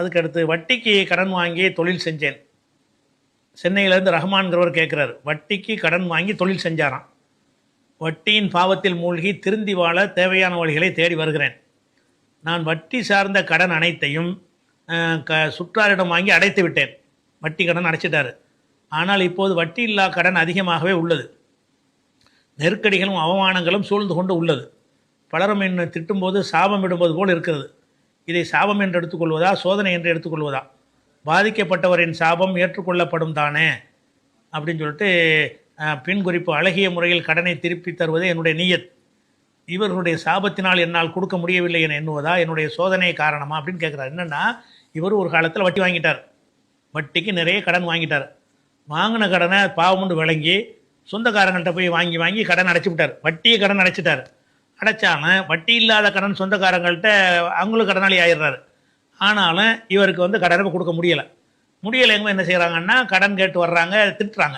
அதுக்கடுத்து வட்டிக்கு கடன் வாங்கி தொழில் செஞ்சேன். சென்னையிலேருந்து ரஹ்மான்கிறவர் கேட்குறாரு வட்டிக்கு கடன் வாங்கி தொழில் செஞ்சாராம். வட்டியின் பாவத்தில் மூழ்கி திருந்தி வாழ தேவையான வழிகளை தேடி வருகிறேன். நான் வட்டி சார்ந்த கடன் அனைத்தையும் க சுற்றாரிடம் வாங்கி அடைத்து விட்டேன். வட்டி கடன் அடைச்சிட்டாரு. ஆனால் இப்போது வட்டி இல்லா கடன் அதிகமாகவே உள்ளது. நெருக்கடிகளும் அவமானங்களும் சூழ்ந்து கொண்டு உள்ளது. பலரும் என்னை திட்டும்போது சாபம் இடுவது போல் இருக்கிறது. இதை சாபம் என்று எடுத்துக்கொள்வதா சோதனை என்று எடுத்துக்கொள்வதா? பாதிக்கப்பட்டவரின் சாபம் ஏற்றுக்கொள்ளப்படும் தானே? அப்படின்னு சொல்லிட்டு பின் குறிப்பு அழகிய முறையில் கடனை திருப்பி தருவது என்னுடைய நீயத். இவர்களுடைய சாபத்தினால் என்னால் கொடுக்க முடியவில்லை என எண்ணுவதா என்னுடைய சோதனை காரணமா அப்படின்னு கேட்குறாரு என்னென்னா இவர் ஒரு காலத்தில் வட்டி வாங்கிட்டார். வட்டிக்கு நிறைய கடன் வாங்கிட்டார். வாங்கின கடனை பாவமுண்டு விளங்கி சொந்தக்காரங்கள்ட்ட போய் வாங்கி வாங்கி கடன் அடைச்சி விட்டார். வட்டியை கடன் அடைச்சிட்டார். அடைச்சாலும் வட்டி இல்லாத கடன் சொந்தக்காரங்கள்ட்ட அவங்களும் கடனாளி ஆயிடுறாரு. ஆனாலும் இவருக்கு வந்து கடனை கொடுக்க முடியலை. முடியலைங்க என்ன செய்கிறாங்கன்னா கடன் கேட்டு வர்றாங்க திட்டுறாங்க.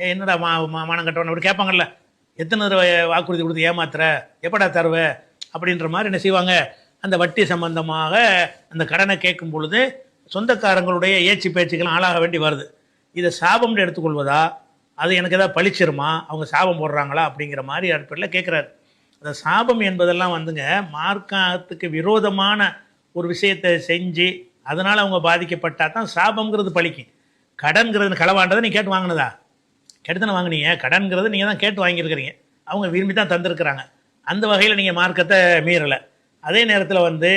ஏ என்னடா மா மா- மானம் கட்டணும் அப்படி கேட்பாங்கல்ல. எத்தனை தடவை வாக்குறுதி கொடுத்து ஏமாத்துற? எப்படா தருவ? அப்படின்ற மாதிரி என்ன செய்வாங்க? அந்த வட்டி சம்பந்தமாக அந்த கடனை கேட்கும் பொழுது சொந்தக்காரங்களுடைய ஏச்சு பேச்சுக்கெல்லாம் ஆளாக வேண்டி வருது. இதை சாபம்னு எடுத்துக்கொள்வதா? அது எனக்கு ஏதாவது பழிச்சிருமா? அவங்க சாபம் போடுறாங்களா? அப்படிங்கிற மாதிரி அடிப்படையில் கேட்குறாரு இந்த சாபம் என்பதெல்லாம் வந்துங்க மார்க்கத்துக்கு விரோதமான ஒரு விஷயத்தை செஞ்சு அதனால் அவங்க பாதிக்கப்பட்டா தான் சாபம்ங்கிறது பழிக்கும் கடன்கிறது களவாண்டதை நீ கேட்டு வாங்கினதா? கெடுத்தனை வாங்குனீங்க? கடன்கிறது நீங்கள் தான் கேட்டு வாங்கியிருக்கிறீங்க. அவங்க விரும்பி தான் தந்திருக்கிறாங்க. அந்த வகையில் நீங்கள் மார்க்கத்தை மீறலை. அதே நேரத்தில் வந்து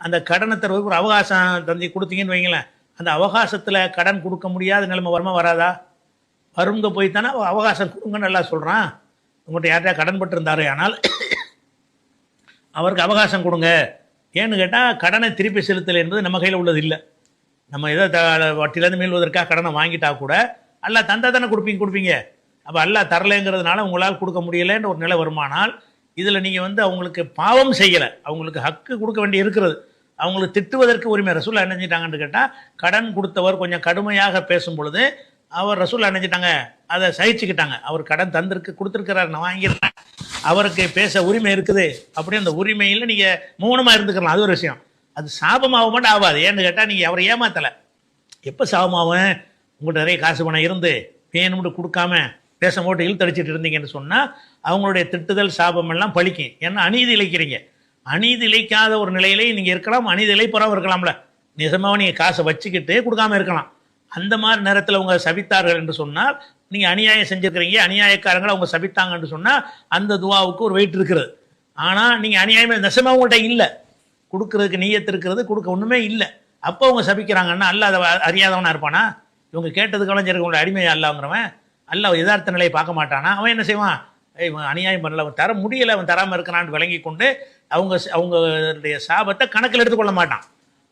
அந்த கடனை தருவதற்கு ஒரு அவகாசம் தந்தி கொடுத்தீங்கன்னு வைங்களேன் அந்த அவகாசத்தில் கடன் கொடுக்க முடியாத நிலைமை வருமா வராதா? வருங்க போய் தானே அவகாசம் கொடுங்கன்னு நல்லா சொல்கிறான் உங்கள்கிட்ட யார்கிட்டயா கடன் பட்டிருந்தாரு? ஆனால் அவருக்கு அவகாசம் கொடுங்க. ஏன்னு கேட்டால் கடனை திருப்பி செலுத்தல் என்பது நம்ம கையில் உள்ளது இல்லை. நம்ம ஏதோ த வட்டிலேருந்து மீள்வதற்காக கடனை வாங்கிட்டா கூட அல்லா தந்தா தானே கொடுப்பீங்க கொடுப்பீங்க. அப்போ அல்லா தரலைங்கிறதுனால உங்களால் கொடுக்க முடியலைன்ற ஒரு நிலை வருமானால் இதில் நீங்கள் வந்து அவங்களுக்கு பாவம் செய்யலை. அவங்களுக்கு ஹக்கு கொடுக்க வேண்டி இருக்கிறது. அவங்களுக்கு திட்டுவதற்கு உரிமை. ரசூல் என்ன செஞ்சிட்டாங்கன்னு கேட்டால் கடன் கொடுத்தவர் கொஞ்சம் கடுமையாக பேசும் பொழுது அவர் ரசூல் அணைஞ்சிட்டாங்க. அதை சகிச்சுக்கிட்டாங்க. அவர் கடன் தந்திருக்கு கொடுத்துருக்கிறார் நான் வாங்கியிருக்கேன். அவருக்கு பேச உரிமை இருக்குது அப்படி அந்த உரிமையில் நீங்கள் மௌனமாக இருந்துக்கலாம். அது ஒரு விஷயம். அது சாபமாக மட்டும் ஆகாது ஏன்னு கேட்டால் நீங்கள் அவரை ஏமாத்தலை. எப்போ சாபமாகும் உங்கள்கிட்ட நிறைய காசு பணம் இருந்து வேணும்னு கொடுக்காம பேச போட்டு இழுத்தடிச்சிட்டு இருந்தீங்கன்னு சொன்னால் அவங்களுடைய திட்டுதல் சாபம் எல்லாம் பழிக்கும். ஏன்னா அநீதி இழைக்கிறீங்க. அநீதி இழைக்காத ஒரு நிலையிலே நீங்கள் இருக்கலாம். அநீதி இழைப்பறவும் இருக்கலாம்ல. நிஜமாக நீங்கள் காசை வச்சுக்கிட்டு கொடுக்காம இருக்கலாம். அந்த மாதிரி நேரத்தில் அவங்க சவித்தார்கள் என்று சொன்னால் நீங்கள் அநியாயம் செஞ்சுருக்கிறீங்க அநியாயக்காரங்களை அவங்க சபித்தாங்கன்னு சொன்னால் அந்த துவாவுக்கு ஒரு வெயிட் இருக்கிறது. ஆனால் நீங்கள் அநியாயமே நெசமாக உங்கள்கிட்ட இல்லை. கொடுக்கறதுக்கு நீயத்து இருக்கிறது கொடுக்க ஒன்றுமே இல்லை. அப்போ அவங்க சபிக்கிறாங்கன்னா அல்ல அதை அறியாதவனாக இருப்பானா? இவங்க கேட்டதுக்கெல்லாம் சரி உங்களை அடிமை அல்லாங்கிறவன்? அல்ல யதார்த்த நிலையை பார்க்க மாட்டானா? அவன் என்ன செய்வான்? இவன் அநியாயம் பண்ணல அவன் தர முடியலை அவன் தராமல் இருக்கிறான்னு விளங்கி கொண்டு அவங்க அவங்களுடைய சாபத்தை கணக்கில் எடுத்துக்கொள்ள மாட்டான்.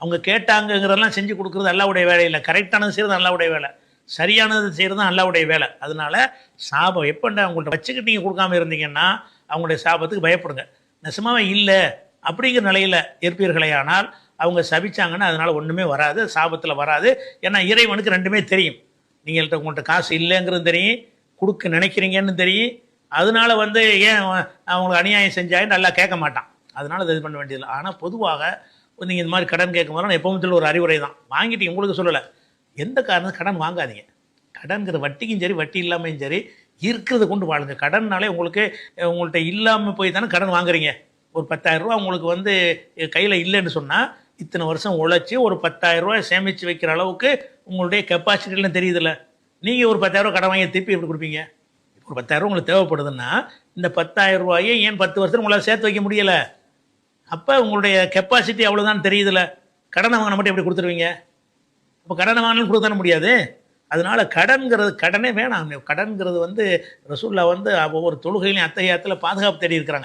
அவங்க கேட்டாங்கங்கிறதெல்லாம் செஞ்சு கொடுக்குறது அல்லாவுடைய வேலை இல்லை. கரெக்டானது செய்கிறது அல்லாவுடைய வேலை. சரியானது செய்கிறது தான் அல்லாவுடைய வேலை. அதனால சாபம் எப்போண்டா அவங்கள்ட்ட வச்சுக்கிட்டு நீங்கள் கொடுக்காம இருந்தீங்கன்னா அவங்களுடைய சாபத்துக்கு பயப்படுங்க. நெசமாவே இல்லை அப்படிங்கிற நிலையில் இருப்பீர்களே ஆனால் அவங்க சபிச்சாங்கன்னா அதனால் ஒன்றுமே வராது சாபத்தில் வராது. ஏன்னா இறைவனுக்கு ரெண்டுமே தெரியும். நீங்கள்கிட்ட உங்கள்கிட்ட காசு இல்லைங்கிறது தெரியும் கொடுக்க நினைக்கிறீங்கன்னு தெரியும். அதனால வந்து ஏன் அவங்களுக்கு அநியாயம் செஞ்சாலும் நல்லா கேட்க மாட்டான். அதனால் அது இது பண்ண வேண்டியதில்லை. ஆனால் பொதுவாக நீங்கள் இந்த மாதிரி கடன் கேட்கும் போது நான் எப்பவும் சொல்ல ஒரு அறிவுரை தான் வாங்கிட்டு உங்களுக்கு சொல்லலை. எந்த காரணம் கடன் வாங்காதீங்க. கடன்கிற வட்டிக்கும் சரி வட்டி இல்லாமையும் சரி இருக்கிறத கொண்டு வாழுங்க. கடன்னாலே உங்களுக்கு உங்கள்கிட்ட இல்லாமல் போய் தானே கடன் வாங்குறீங்க. ஒரு பத்தாயிரம் ரூபா உங்களுக்கு வந்து கையில் இல்லைன்னு சொன்னால் இத்தனை வருஷம் உழைச்சி ஒரு பத்தாயிரம் ரூபாய் சேமித்து வைக்கிற அளவுக்கு உங்களுடைய கெப்பாசிட்டிலாம் தெரியுதுல்ல. நீங்கள் ஒரு பத்தாயிரம் ரூபா கடன் வாங்கி திருப்பி எப்படி கொடுப்பீங்க? ஒரு பத்தாயிரம் உங்களுக்கு தேவைப்படுதுன்னா இந்த பத்தாயிரம் ரூபாயை ஏன் பத்து வருஷம் உங்களால் சேர்த்து வைக்க முடியலை? அப்போ உங்களுடைய கெப்பாசிட்டி அவ்வளோதான் தெரியுதுல்ல. கடனை வாங்கின மட்டும் எப்படி கொடுத்துருவீங்க? இப்போ கடனை வாங்கினாலும் கொடுக்க முடியாது? அதனால கடன்கிறது கடனே வேணாம். கடன்கிறது வந்து ரசூல்லா வந்து ஒவ்வொரு தொழுகையிலையும் அத்தகையத்தில் பாதுகாப்பு தேடி இருக்கிறாங்க.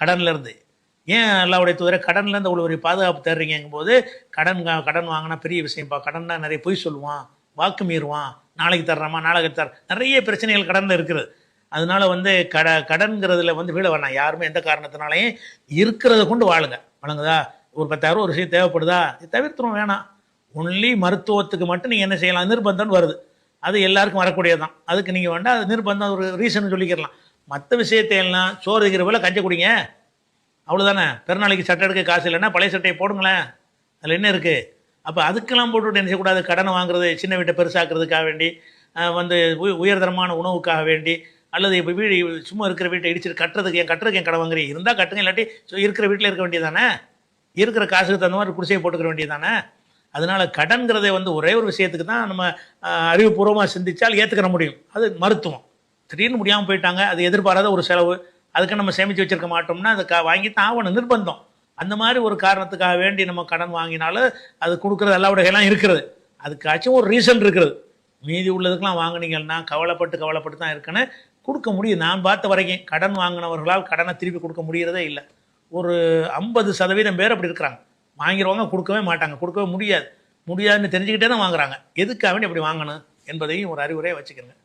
கடன்லேருந்து ஏன் அல்லாவுடைய தூதரை கடன்லேருந்து அவ்வளோ ஒரு பாதுகாப்பு தேடுறீங்கும்போது கடன் கா- கடன் வாங்கினா பெரிய விஷயம்ப்பா கடன்னா நிறைய பொய் சொல்லுவான். வாக்கு மீறுவான். நாளைக்கு தர்றாமா? நாளைக்கு தர நிறைய பிரச்சனைகள் கடனில் இருக்கிறது அதனால வந்து கட கடன்கிறதுல வந்து வீழ வேணாம். யாருமே எந்த காரணத்தினாலையும் இருக்கிறத கொண்டு வாழுங்க. வழங்குதா? ஒரு பத்தாயிரம் ஒரு விஷயம் தேவைப்படுதா? இது தவிர்த்துரும் வேணாம். ஒன்லி மருத்துவத்துக்கு மட்டும் நீங்கள் என்ன செய்யலாம்? நிர்பந்தம் வருது. அது எல்லாருக்கும் வரக்கூடியது தான் அதுக்கு நீங்கள் வேண்டாம் அது நிர்பந்தம் ஒரு ரீசன் சொல்லிக்கிறலாம் மற்ற விஷயத்தை எல்லாம் சோறு இருக்கிற போல கஞ்ச குடிங்க. அவ்வளோதானே பிறநாளைக்கு சட்டை எடுக்க காசு இல்லைன்னா பழைய சட்டையை போடுங்களேன். அதில் என்ன இருக்குது அப்போ அதுக்கெல்லாம் போட்டுவிட்டு என்ன செய்யக்கூடாது? கடனை வாங்குறது சின்ன வீட்டை பெருசாக்குறதுக்காக வேண்டி வந்து உயர்தரமான உணவுக்காக வேண்டி அல்லது இப்போ வீடு சும்மா இருக்கிற வீட்டை இடிச்சிட்டு கட்டுறதுக்கு என் கட்டுறதுக்கு என் கடன் வாங்குறீங்க? இருந்தால் கட்டுங்க இல்லாட்டி இருக்கிற வீட்டில் இருக்க வேண்டியதானே இருக்கிற காசுக்கு தகுந்த மாதிரி குடிசையை போட்டுக்கிற வேண்டியதானே அதனால் கடன்கிறதை வந்து ஒரே ஒரு விஷயத்துக்கு தான் நம்ம அறிவுபூர்வமாக சிந்திச்சால் ஏற்றுக்கிற முடியும். அது மருத்துவம். திடீர்னு முடியாமல் போயிட்டாங்க அது எதிர்பாராத ஒரு செலவு அதுக்கு நம்ம சேமித்து வச்சுருக்க மாட்டோம்னா அதை க வாங்கி தான் ஆகணும் நிர்பந்தம். அந்த மாதிரி ஒரு காரணத்துக்காக வேண்டி நம்ம கடன் வாங்கினாலும் அது கொடுக்குறது எல்லா வகையெல்லாம் இருக்கிறது. அதுக்காச்சும் ஒரு ரீசன் இருக்கிறது மீதி உள்ளதுக்கெலாம் வாங்கினீங்கன்னா கவலைப்பட்டு கவலைப்பட்டு தான் இருக்குன்னு கொடுக்க முடியும். நான் பார்த்த வரைக்கும் கடன் வாங்கினவர்களால் கடனை திருப்பி கொடுக்க முடியறதே இல்லை. ஒரு ஐம்பது சதவீதம் பேர் அப்படி இருக்கிறாங்க. வாங்கிறவங்க கொடுக்கவே மாட்டாங்க. கொடுக்கவே முடியாது. முடியாதுன்னு தெரிஞ்சுக்கிட்டே தான் வாங்குறாங்க. எதுக்காக வேண்டி அப்படி வாங்கணும் என்பதையும் ஒரு அறிவுரையை வச்சுக்கிறேங்க.